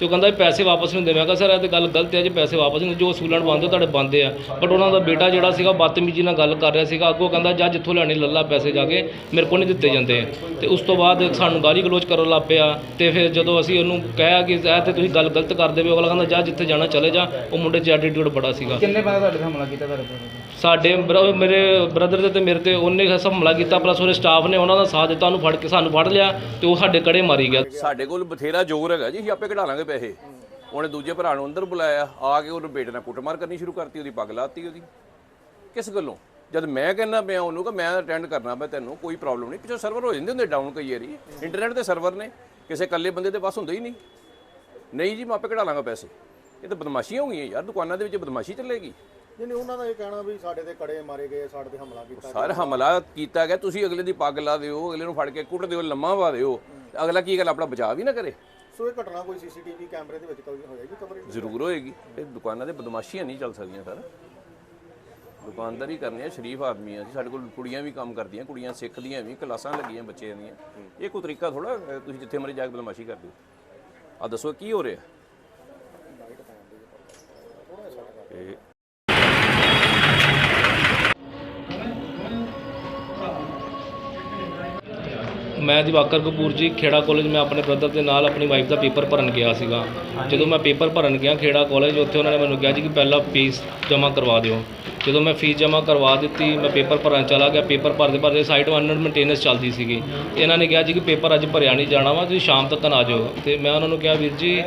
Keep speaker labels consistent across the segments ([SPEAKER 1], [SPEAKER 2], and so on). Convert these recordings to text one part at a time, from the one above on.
[SPEAKER 1] ਤੇ ਉਹ ਕਹਿੰਦਾ ਵੀ ਪੈਸੇ ਵਾਪਸ ਨਹੀਂ ਹੁੰਦੇ। ਮੈਂ ਕਿਹਾ ਸਰ ਇਹ ਤੇ ਗੱਲ ਗਲਤ ਹੈ ਜੇ ਪੈਸੇ ਵਾਪਸ ਨਹੀਂ ਜੋ ਅਸੂਲਣ ਬੰਦੇ ਤੁਹਾਡੇ ਬੰਦੇ ਆ। ਬਟ ਉਹਨਾਂ ਦਾ ਬੇਟਾ ਜਿਹੜਾ ਸੀਗਾ ਬਦਤਮੀਜ਼ੀ ਨਾਲ ਗੱਲ ਕਰ ਰਿਹਾ ਸੀਗਾ। ਅੱਗੋਂ ਕਹਿੰਦਾ ਜਾ ਜਿੱਥੋਂ ਲੈਣੇ ਲੱਲਾ ਪੈਸੇ ਜਾ ਕੇ ਮੇਰੇ ਕੋਲ ਨਹੀਂ ਦਿੱਤੇ ਜਾਂਦੇ। ਤੇ ਉਸ ਤੋਂ ਬਾਅਦ ਸਾਨੂੰ ਗਾਲੀ ਗਲੋਚ ਕਰਨ ਲੱਗ ਪਿਆ। ਤੇ ਫਿਰ ਜਦੋਂ ਅਸੀਂ ਉਹਨੂੰ ਕਹਿਆ ਕਿ ਇਹ ਤੇ ਤੁਸੀਂ ਗੱਲ ਗਲਤ ਕਰਦੇ ਪਏ ਹੋ ਅਗਲਾ ਕਹਿੰਦਾ ਜਾ ਜਿੱਥੇ ਜਾਣਾ ਚਲੇ ਜਾ। ਉਹ ਮੁੰਡੇ 'ਚ ਐਟੀਟਿਊਡ ਬੜਾ ਸੀਗਾ।
[SPEAKER 2] ਕਿੰਨੇ ਬੰਦੇ ਤੁਹਾਡੇ ਤੇ ਹਮਲਾ ਕੀਤਾ ਤੁਹਾਡੇ ਤੇ
[SPEAKER 1] ਸਾਡੇ ਬਰ- ਮੇਰੇ ਬ੍ਰਦਰ ਦੇ ਤੇ ਮੇਰੇ ਤੇ ਉਹਨੇ ਹਮਲਾ ਕੀਤਾ ਪਲੱਸ ਉਹਦੇ ਸਟਾਫ ਨੇ ਉਹਨਾਂ ਦਾ ਸਾਥ ਦਿੱਤਾ ਉਹਨੂੰ ਫੜ ਕੇ ਸਾਨੂੰ ਫੜ ਲਿਆ ਤੇ ਉਹ ਸਾਡੇ ਕੜੇ ਮਾਰੀ ਗਿਆ।
[SPEAKER 3] ਸਾਡੇ ਕੋਲ ਬਥੇਰਾ ਜ਼ੋਰ ਹੈਗਾ ਜੀ ਅਸੀਂ ਆਪੇ ਕਢਾ ਲਾਂਗੇ। ਪੈਸੇ। ਉਹਨੇ ਦੂਜੇ ਭਰਾ ਨੂੰ ਅੰਦਰ ਬੁਲਾਇਆ ਆ ਕੇ ਉਹਨੂੰ ਬੇਟੇ ਨਾਲ ਕੁੱਟਮਾਰ ਕਰਨੀ ਸ਼ੁਰੂ ਕਰਤੀ ਉਹਦੀ ਪੱਗ ਲਾਤੀ ਉਹਦੀ। ਕਿਸ ਗੱਲੋਂ? ਜਦ ਮੈਂ ਕਹਿੰਦਾ ਪਿਆ ਉਹਨੂੰ ਕਿ ਮੈਂ ਅਟੈਂਡ ਕਰਨਾ ਮੈਂ ਤੈਨੂੰ ਕੋਈ ਪ੍ਰੋਬਲਮ ਨਹੀਂ। ਪਿੱਛੋਂ ਸਰਵਰ ਹੋ ਜਾਂਦੇ ਹੁੰਦੇ ਡਾਊਨ ਕਈ ਵਾਰੀ। ਇੰਟਰਨੈਟ ਦੇ ਸਰਵਰ ਨੇ। ਕਿਸੇ ਇਕੱਲੇ ਬੰਦੇ ਦੇ ਪਾਸ ਹੁੰਦੇ ਹੀ ਨਹੀਂ। ਨਹੀਂ ਜੀ ਮੈਂ ਆਪੇ ਕਢਾ ਲਾਂਗਾ ਪੈਸੇ। ਇਹ ਤਾਂ ਬਦਮਾਸ਼ੀਆਂ ਹੋ ਗਈਆਂ ਯਾਰ ਦੁਕਾਨਾਂ ਦੇ ਵਿੱਚ ਬਦਮਾਸ਼ੀ ਚੱਲੇਗੀ।
[SPEAKER 4] ਨਹੀਂ ਨਹੀਂ ਉਹਨਾਂ ਦਾ ਇਹ ਕਹਿਣਾ ਵੀ ਸਾਡੇ ਤੇ ਕੜੇ ਮਾਰੇ ਗਏ ਸਾਡੇ ਤੇ ਹਮਲਾ ਕੀਤਾ
[SPEAKER 3] ਸਰ ਹਮਲਾ ਕੀਤਾ ਗਿਆ। ਤੁਸੀਂ ਅਗਲੇ ਦੀ ਪੱਗ ਲਾ ਦਿਓ ਅਗਲੇ ਨੂੰ ਫੜ ਕੇ ਕੁੱਟ ਦਿਓ ਲੰਮਾ ਪਾ ਦਿਓ। ਅਗਲਾ ਕੀ ਗੱਲ ਆਪਣਾ ਬਚਾਅ ਵੀ ਨਾ ਕਰੇ।
[SPEAKER 4] ਸੋ ਇਹ ਘਟਨਾ ਕੋਈ ਸੀਸੀਟੀਵੀ ਕੈਮਰੇ ਦੇ ਵਿੱਚ ਕਵੀ ਹੋਏਗੀ ਕਵਰੇਜ
[SPEAKER 3] ਜ਼ਰੂਰ ਹੋਏਗੀ। ਇਹ ਦੁਕਾਨਾਂ ਦੇ ਬਦਮਾਸ਼ੀਆਂ ਨਹੀਂ ਚੱਲ ਸਕਦੀਆਂ ਸਰ। ਦੁਕਾਨਦਾਰੀ ਕਰਨੀ ਆ ਸ਼ਰੀਫ ਆਦਮੀ ਆ। ਜੀ ਸਾਡੇ ਕੋਲ ਕੁੜੀਆਂ ਵੀ ਕੰਮ ਕਰਦੀਆਂ, ਕੁੜੀਆਂ ਸਿੱਖਦੀਆਂ ਵੀ, ਕਲਾਸਾਂ ਲੱਗੀਆਂ ਬੱਚਿਆਂ ਦੀਆਂ। ਇਹ ਕੋਈ ਤਰੀਕਾ ਥੋੜਾ ਤੁਸੀਂ ਜਿੱਥੇ ਮਰਜ਼ੀ ਜਾ ਕੇ ਬਦਮਾਸ਼ੀ ਕਰ ਦਿਓ। ਆ ਦੱਸੋ, ਕੀ ਹੋ ਰਿਹਾ?
[SPEAKER 1] ਮੈਂ ਦਿਵਾਕਰ ਕਪੂਰ ਜੀ ਖੇੜਾ ਕਾਲਜ ਮੈਂ ਆਪਣੇ ਬ੍ਰਦਰ ਦੇ ਨਾਲ ਆਪਣੀ ਵਾਈਫ ਦਾ ਪੇਪਰ ਭਰਨ ਗਿਆ ਸੀਗਾ। ਜਦੋਂ ਮੈਂ ਪੇਪਰ ਭਰਨ ਗਿਆ ਖੇੜਾ ਕਾਲਜ ਉੱਥੇ ਉਹਨਾਂ ਨੇ ਮੈਨੂੰ ਕਿਹਾ ਜੀ ਕਿ ਪਹਿਲਾਂ ਫੀਸ ਜਮ੍ਹਾਂ ਕਰਵਾ ਦਿਓ। ਜਦੋਂ ਮੈਂ ਫੀਸ ਜਮ੍ਹਾਂ ਕਰਵਾ ਦਿੱਤੀ ਮੈਂ ਪੇਪਰ ਭਰਨ ਚਲਾ ਗਿਆ। ਪੇਪਰ ਭਰਦੇ ਭਰਦੇ ਸਾਈਟ ਅੰਡਰ ਮੇਨਟੇਨੈਂਸ ਚੱਲਦੀ ਸੀਗੀ। ਇਹਨਾਂ ਨੇ ਕਿਹਾ ਜੀ ਕਿ ਪੇਪਰ ਅੱਜ ਭਰਿਆ ਨਹੀਂ ਜਾਣਾ ਵਾ ਤੁਸੀਂ ਸ਼ਾਮ ਤੱਕ ਆ ਜਾਓ। ਤੇ ਮੈਂ ਉਹਨਾਂ ਨੂੰ ਕਿਹਾ ਵੀਰ ਜੀ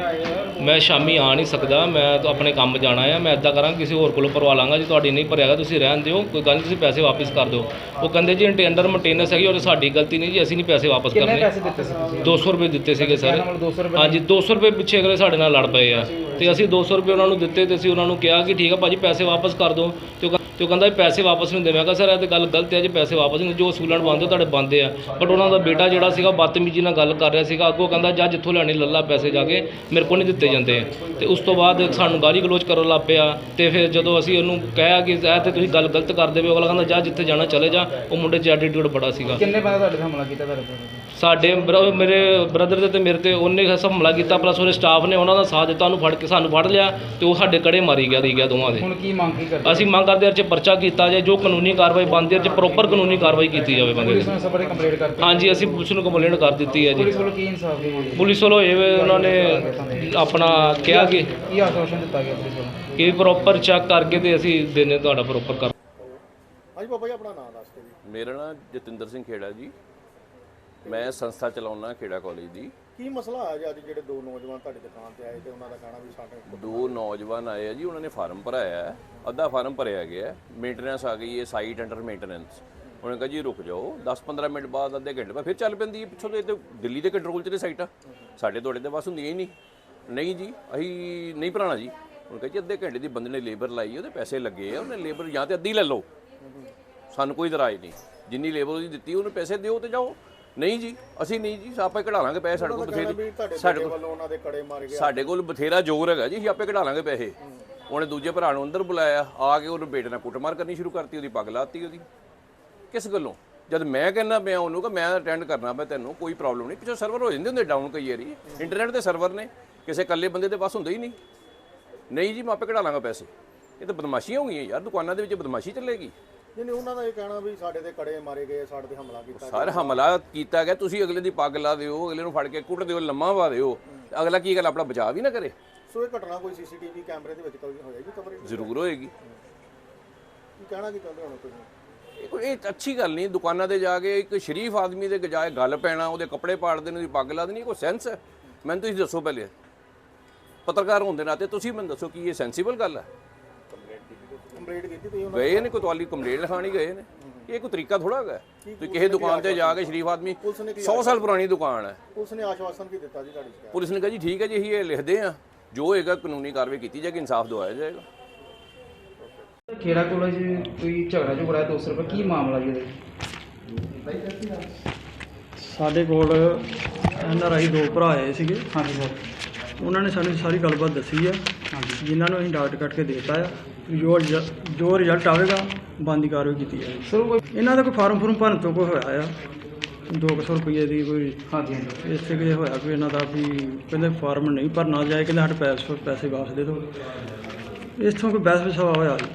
[SPEAKER 1] ਮੈਂ ਸ਼ਾਮੀ ਆ ਨਹੀਂ ਸਕਦਾ ਮੈਂ ਤਾਂ ਆਪਣੇ ਕੰਮ ਜਾਣਾ ਆ ਮੈਂ ਇਦਾਂ ਕਰਾਂ ਕਿਸੇ ਹੋਰ ਕੋਲੋਂ ਭਰਵਾ ਲਾਂਗਾ ਜੇ ਤੁਹਾਡੀ ਨਹੀਂ ਭਰਿਆਗਾ ਤੁਸੀਂ ਰਹਿਣ ਦਿਓ ਕੋਈ ਗੱਲ ਨਹੀਂ ਤੁਸੀਂ ਪੈਸੇ ਵਾਪਸ ਕਰ ਦਿਓ। ਉਹ ਕਹਿੰਦੇ ਜੀ ਅੰਡਰ ਮੇਨਟੇਨੈਂਸ ਹੈਗੀ ਔਰ ਸਾਡੀ ਗਲਤੀ ਨਹੀਂ ਜੀ ਅਸੀਂ ਨਹੀਂ ਪੈਸੇ ਵਾਪਸ
[SPEAKER 2] ਕਿੰਨੇ
[SPEAKER 1] ਕਰਨੇ।
[SPEAKER 2] ਪੈਸੇ ਦਿੱਤੇ ਸੀ ਤੁਸੀਂ?
[SPEAKER 1] 200 ਰੁਪਏ ਦਿੱਤੇ ਸੀਗੇ ਸਰ।
[SPEAKER 2] ਨਾਲ 200 ਰੁਪਏ
[SPEAKER 1] ਹਾਂਜੀ 200 ਰੁਪਏ ਪਿੱਛੇ ਅਗਲੇ ਸਾਡੇ ਨਾਲ ਲੜ ਪਏ ਆ। ਤੇ ਅਸੀਂ 200 ਰੁਪਏ ਉਹਨਾਂ ਨੂੰ ਦਿੱਤੇ ਤੇ ਅਸੀਂ ਉਹਨਾਂ ਨੂੰ ਕਿਹਾ ਕਿ ਠੀਕ ਆ ਭਾਜੀ ਪੈਸੇ ਵਾਪਸ ਕਰ ਦਿਓ। ਤੇ ਉਹ ਤੇ ਉਹ ਕਹਿੰਦਾ ਵੀ ਪੈਸੇ ਵਾਪਸ ਨਹੀਂ ਹੁੰਦੇ ਮੈਂ ਕਿਹਾ ਸਰ ਇਹ ਤੇ ਗੱਲ ਗਲਤ ਹੈ ਜੇ ਪੈਸੇ ਵਾਪਸ ਨਹੀਂ ਜੋ ਅਸੂਲਣ ਬੰਦੇ ਤੁਹਾਡੇ ਬੰਦੇ ਆ। ਬਟ ਉਹਨਾਂ ਦਾ ਬੇਟਾ ਜਿਹੜਾ ਸੀਗਾ ਬਦਤਮੀਜ਼ੀ ਨਾਲ ਗੱਲ ਕਰ ਰਿਹਾ ਸੀਗਾ। ਅੱਗੋਂ ਕਹਿੰਦਾ ਜਾ ਜਿੱਥੋਂ ਲੈਣੇ ਲੱਲਾ ਪੈਸੇ ਜਾ ਕੇ ਮੇਰੇ ਕੋਲ ਨਹੀਂ ਦਿੱਤੇ ਜਾਂਦੇ। ਤੇ ਉਸ ਤੋਂ ਬਾਅਦ ਸਾਨੂੰ ਗਾਲੀ ਗਲੋਚ ਕਰਨ ਲੱਗ ਪਿਆ। ਤੇ ਫਿਰ ਜਦੋਂ ਅਸੀਂ ਉਹਨੂੰ ਕਹਿਆ ਕਿ ਇਹ ਤੇ ਤੁਸੀਂ ਗੱਲ ਗਲਤ ਕਰਦੇ ਹੋ ਅਗਲਾ ਕਹਿੰਦਾ ਜਾ ਜਿੱਥੇ ਜਾਣਾ ਚਲੇ ਜਾ। ਉਹ ਮੁੰਡੇ 'ਚ ਐਟੀਟਿਊਡ ਬੜਾ ਸੀਗਾ।
[SPEAKER 2] ਕਿੰਨੇ ਬੰਦੇ ਤੁਹਾਡੇ ਤੇ ਹਮਲਾ ਕੀਤਾ ਤੁਹਾਡੇ ਤੇ?
[SPEAKER 1] ਸਾਡੇ ਬਰ- ਮੇਰੇ ਬ੍ਰਦਰ ਦੇ ਤੇ ਮੇਰੇ ਤੇ ਉਹਨੇ ਹਮਲਾ ਕੀਤਾ ਪਲੱਸ ਉਹਦੇ ਸਟਾਫ ਨੇ ਉਹਨਾਂ ਦਾ ਸਾਥ ਦਿੱਤਾ ਉਹਨੂੰ ਫੜ ਕੇ ਸਾਨੂੰ ਫੜ ਲਿਆ ਤੇ ਉਹ ਸਾਡੇ ਕੜੇ ਮਾਰੀ ਗਿਆ ਦੀ ਗਿਆ ਦੋਵਾਂ ਦੇ।
[SPEAKER 2] ਹੁਣ ਕੀ ਮੰਗ ਕੀ ਕਰਦੇ?
[SPEAKER 1] ਅਸੀਂ ਮੰਗ ਕਰਦੇ ਹਾਂ 'ਚ ਪਰਚਾ ਕੀਤਾ ਜਾਏ ਜੋ ਕਾਨੂੰਨੀ ਕਾਰਵਾਈ ਬਣਦੀ ਹੈ ਚ ਪ੍ਰੋਪਰ ਕਾਨੂੰਨੀ ਕਾਰਵਾਈ ਕੀਤੀ ਜਾਵੇ ਬੰਦੇ
[SPEAKER 2] ਪੁਲਿਸ
[SPEAKER 1] ਦੀ।
[SPEAKER 2] ਨੂੰ ਸਬਰੇ ਕੰਪਲੀਟ ਕਰਤੀ
[SPEAKER 1] ਹਾਂਜੀ ਅਸੀਂ ਪੁਲਿਸ ਨੂੰ ਕੰਪਲੇਂਟ ਕਰ ਦਿੱਤੀ ਹੈ ਜੀ।
[SPEAKER 2] ਪੁਲਿਸ ਵੱਲੋਂ ਕੀ ਇਨਸਾਫ ਦੀ ਮੰਗ?
[SPEAKER 1] ਪੁਲਿਸ ਵੱਲੋਂ ਇਹ ਉਹਨਾਂ ਨੇ ਆਪਣਾ ਕਿਹਾ ਕਿ
[SPEAKER 2] ਕੀ ਆਸ਼ਵਾਸਨ ਦਿੱਤਾ ਗਿਆ ਪੁਲਿਸ ਵੱਲੋਂ?
[SPEAKER 1] ਕਿ ਪ੍ਰੋਪਰ ਚੈੱਕ ਕਰਕੇ ਤੇ ਅਸੀਂ ਦਿਨੇ ਤੁਹਾਡਾ ਪ੍ਰੋਪਰ ਕਰ
[SPEAKER 4] ਹਾਂਜੀ ਬਾਬਾ ਜੀ ਆਪਣਾ ਨਾਮ ਦੱਸ ਦਿਓ ਜੀ।
[SPEAKER 3] ਮੇਰਾ ਨਾਮ ਜਤਿੰਦਰ ਸਿੰਘ ਖੇੜਾ ਜੀ। ਮੈਂ ਸੰਸਥਾ ਚਲਾਉਣਾ ਖੇੜਾ ਕਾਲਜ ਦੀ।
[SPEAKER 4] ਕੀ ਮਸਲਾ ਆ ਜੀ ਅੱਜ ਜਿਹੜੇ ਦੋ ਨੌਜਵਾਨ ਤੁਹਾਡੀ ਦੁਕਾਨ ਤੇ ਆਏ ਤੇ ਉਹਨਾਂ ਦਾ ਕਹਿਣਾ ਵੀ ਸਾਡੇ
[SPEAKER 3] ਦੋ ਨੌਜਵਾਨ ਆਏ ਆ ਜੀ, ਉਹਨਾਂ ਨੇ ਫਾਰਮ ਭਰਾਇਆ ਹੈ, ਅੱਧਾ ਫਾਰਮ ਭਰਿਆ ਗਿਆ ਹੈ ਮੇਨਟੇਨੈਂਸ ਆ ਗਈ ਹੈ ਸਾਈਟ ਅੰਡਰ ਮੇਨਟੇਨੈਂਸ ਉਹਨੇ ਕਿਹਾ ਜੀ ਰੁਕ ਜਾਓ 10-15 ਮਿੰਟ ਬਾਅਦ ਅੱਧੇ ਘੰਟੇ ਬਾਅਦ ਫਿਰ ਚੱਲ ਪੈਂਦੀ ਹੈ ਪਿੱਛੋਂ ਇਹ ਤਾਂ ਦਿੱਲੀ ਦੇ ਕੰਟਰੋਲ 'ਚ ਨੇ ਸਾਈਟਾਂ ਸਾਡੇ ਤੁਹਾਡੇ ਦੇ ਬਸ ਹੁੰਦੀਆਂ ਹੀ ਨਹੀਂ। ਨਹੀਂ ਜੀ, ਅਸੀਂ ਨਹੀਂ ਭਰਾਣਾ ਜੀ। ਉਹਨੇ ਕਿਹਾ ਜੀ ਅੱਧੇ ਘੰਟੇ ਦੀ ਬੰਦੇ ਨੇ ਲੇਬਰ ਲਾਈ, ਉਹਦੇ ਪੈਸੇ ਲੱਗੇ ਆ, ਉਹਨੇ ਲੇਬਰ ਜਾਂ ਤੇ ਅੱਧੀ ਲੈ ਲਓ। ਸਾਨੂੰ ਕੋਈ ਇਤਰਾਜ਼ ਨਹੀਂ। ਜਿੰਨੀ ਲੇਬਰ ਉਹਦੀ ਦਿੱਤੀ, ਉਹਨੂੰ ਪੈਸੇ ਦਿਓ ਤੇ ਜਾਓ। ਨਹੀਂ ਜੀ ਅਸੀਂ ਨਹੀਂ ਜੀ ਆਪਾਂ ਕਢਾ ਲਾਂਗੇ ਪੈਸੇ ਸਾਡੇ ਕੋਲ ਬਥੇਰੇ ਸਾਡੇ ਕੋਲ
[SPEAKER 4] ਉਹਨਾਂ ਦੇ ਕੜੇ ਮਾਰੇ ਗਏ
[SPEAKER 3] ਸਾਡੇ ਕੋਲ ਬਥੇਰਾ ਜ਼ੋਰ ਹੈਗਾ ਜੀ ਅਸੀਂ ਆਪੇ ਕਢਾ ਲਾਂਗੇ ਪੈਸੇ। ਉਹਨੇ ਦੂਜੇ ਭਰਾ ਨੂੰ ਅੰਦਰ ਬੁਲਾਇਆ ਆ ਕੇ ਉਹਨੂੰ ਬੇਟੇ ਨਾਲ ਕੁੱਟਮਾਰ ਕਰਨੀ ਸ਼ੁਰੂ ਕਰਤੀ ਉਹਦੀ ਪੱਗ ਲਾਤੀ ਉਹਦੀ। ਕਿਸ ਗੱਲੋਂ? ਜਦ ਮੈਂ ਕਹਿੰਦਾ ਪਿਆ ਉਹਨੂੰ ਕਿ ਮੈਂ ਅਟੈਂਡ ਕਰਨਾ ਮੈਂ ਤੈਨੂੰ ਕੋਈ ਪ੍ਰੋਬਲਮ ਨਹੀਂ। ਪਿੱਛੋਂ ਸਰਵਰ ਹੋ ਜਾਂਦੇ ਹੁੰਦੇ ਡਾਊਨ ਕਈ ਵਾਰੀ। ਇੰਟਰਨੈਟ ਦੇ ਸਰਵਰ ਨੇ ਕਿਸੇ ਇਕੱਲੇ ਬੰਦੇ ਦੇ ਪਾਸ ਹੁੰਦੇ ਹੀ ਨਹੀਂ। ਨਹੀਂ ਜੀ ਮੈਂ ਆਪੇ ਕਢਾ ਲਾਂਗਾ ਪੈਸੇ। ਇਹ ਤਾਂ ਬਦਮਾਸ਼ੀਆਂ ਹੋ ਗਈਆਂ ਯਾਰ ਦੁਕਾਨਾਂ ਦੇ ਵਿੱਚ ਬਦਮਾਸ਼ੀ ਚੱਲੇਗੀ।
[SPEAKER 4] ਨਹੀਂ ਨਹੀਂ ਉਹਨਾਂ ਦਾ ਇਹ ਕਹਿਣਾ ਵੀ ਸਾਡੇ ਤੇ ਕੜੇ ਮਾਰੇ ਗਏ ਸਾਡੇ ਤੇ ਹਮਲਾ ਕੀਤਾ
[SPEAKER 3] ਸਰ ਹਮਲਾ ਕੀਤਾ ਗਿਆ ਤੁਸੀਂ ਅਗਲੇ ਦੀ ਪੱਗ ਲਾ ਦਿਓ ਅਗਲੇ ਨੂੰ ਫੜ ਕੇ ਕੁੱਟ ਦਿਓ ਲੰਮਾ ਪਾ ਦਿਓ। ਅਗਲਾ ਕੀ ਗੱਲ ਆਪਣਾ ਬਚਾਅ ਵੀ ਨਾ ਕਰੇ।
[SPEAKER 4] ਸੋ ਇਹ ਘਟਨਾ ਕੋਈ ਸੀਸੀਟੀਵੀ ਕੈਮਰੇ ਦੇ ਵਿੱਚ ਕਵੀ ਹੋਏਗੀ ਕਵਰੇਜ
[SPEAKER 3] ਜ਼ਰੂਰ ਹੋਏਗੀ।
[SPEAKER 4] ਕੀ ਕਹਿਣਾ ਕੀ ਚਾਹੁੰਦੇ ਹੋ ਤੁਸੀਂ?
[SPEAKER 3] ਇਹ ਕੋਈ ਇਹ ਅੱਛੀ ਗੱਲ ਨਹੀਂ ਦੁਕਾਨਾਂ ਤੇ ਜਾ ਕੇ ਇੱਕ ਸ਼ਰੀਫ ਆਦਮੀ ਦੇ ਗਜਾਏ ਗੱਲ ਪੈਣਾ ਉਹਦੇ ਕੱਪੜੇ ਪਾੜ ਦੇਣ ਦੀ ਪੱਗ ਲਾ ਦੇਣੀ ਕੋਈ ਸੈਂਸ ਹੈ? ਮੈਨੂੰ ਤੁਸੀਂ ਦੱਸੋ ਪਹਿਲੇ। ਪੱਤਰਕਾਰ ਹੋਣ ਦੇ ਨਾਤੇ ਤੁਸੀਂ ਮੈਨੂੰ ਦੱਸੋ ਕਿ ਇਹ ਸੈਂਸੀਬਲ ਗੱਲ ਹੈ?
[SPEAKER 4] ਕੰਪਲੀਟ ਕੀਤੀ ਤੁਸੀਂ ਉਹਨਾਂ
[SPEAKER 3] ਗਏ ਨੇ? ਕੋਈ ਤੁਹਾਡੀ ਕੰਪਲੇਂਟ ਲਿਖਾਣੀ ਗਏ ਨੇ। ਇਹ ਕੋਈ ਤਰੀਕਾ ਥੋੜਾ ਹੈਗਾ। ਤੁਸੀਂ ਕਿਸੇ ਦੁਕਾਨ ਤੇ ਜਾ ਕੇ ਸ਼ਰੀਫ ਆਦਮੀ
[SPEAKER 4] ਪੁਲਿਸ ਨੇ ਕੀ
[SPEAKER 3] 100 ਸਾਲ ਪੁਰਾਣੀ ਦੁਕਾਨ ਹੈ।
[SPEAKER 4] ਪੁਲਿਸ ਨੇ ਆਸ਼ਵਾਸਨ ਕੀ ਦਿੱਤਾ ਜੀ ਤੁਹਾਡੀ ਸ਼ਿਕਾਇਤ।
[SPEAKER 3] ਪੁਲਿਸ ਨੇ ਕਿਹਾ ਜੀ ਠੀਕ ਹੈ ਜੀ ਅਸੀਂ ਇਹ ਲਿਖਦੇ ਆ ਜੋ ਹੋਏਗਾ ਕਾਨੂੰਨੀ ਕਾਰਵਾਈ ਕੀਤੀ ਜਾਏਗੀ ਇਨਸਾਫ ਦਵਾਇਆ ਜਾਏਗਾ।
[SPEAKER 2] ਖੇੜਾ ਕਾਲਜ ਕੋਈ ਝਗੜਾ ਝਗੜਾ 200 ਰੁਪਏ ਕੀ ਮਾਮਲਾ ਜੀ ਇਹਦੇ?
[SPEAKER 5] ਸਾਡੇ ਕੋਲ ਐਨ ਆਰ ਆਈ ਦੋ ਭਰਾ ਆਏ ਸੀਗੇ।
[SPEAKER 2] ਹਾਂਜੀ ਸਰ।
[SPEAKER 5] ਉਹਨਾਂ ਨੇ ਸਾਨੂੰ ਸਾਰੀ ਗੱਲਬਾਤ ਦੱਸੀ ਆ ਜਿਨ੍ਹਾਂ ਨੂੰ ਅਸੀਂ ਡਾਕਟ ਕੱਟ ਕੇ ਦੇਤਾ ਆ ਜੋ ਰਿਜ਼ਲ- ਜੋ ਰਿਜ਼ਲਟ ਆਵੇਗਾ ਬਣਦੀ ਕਾਰਵਾਈ ਕੀਤੀ ਜਾਵੇਗੀ
[SPEAKER 2] ਸਰ
[SPEAKER 5] ਇਹਨਾਂ ਦਾ ਕੋਈ ਫਾਰਮ ਫੁਰਮ ਭਰਨ ਤੋਂ ਕੋਈ ਹੋਇਆ ਆ? 200 ਰੁਪਏ ਦੀ ਕੋਈ
[SPEAKER 2] ਹਾਂਜੀ ਹਾਂਜੀ।
[SPEAKER 5] ਇਸੇ ਕੇ ਹੋਇਆ ਵੀ ਇਹਨਾਂ ਦਾ ਵੀ ਕਹਿੰਦੇ ਫਾਰਮ ਨਹੀਂ ਭਰਨਾ ਜਾਏ ਕਹਿੰਦੇ ਸਾਡੇ ਪੈਸੇ ਪੈਸੇ ਵਾਪਸ ਦੇ ਦਿਓ। ਇਸ ਤੋਂ ਕੋਈ ਬਹਿਸ ਵਿਸਾਵਾ ਹੋਇਆ ਸੀ।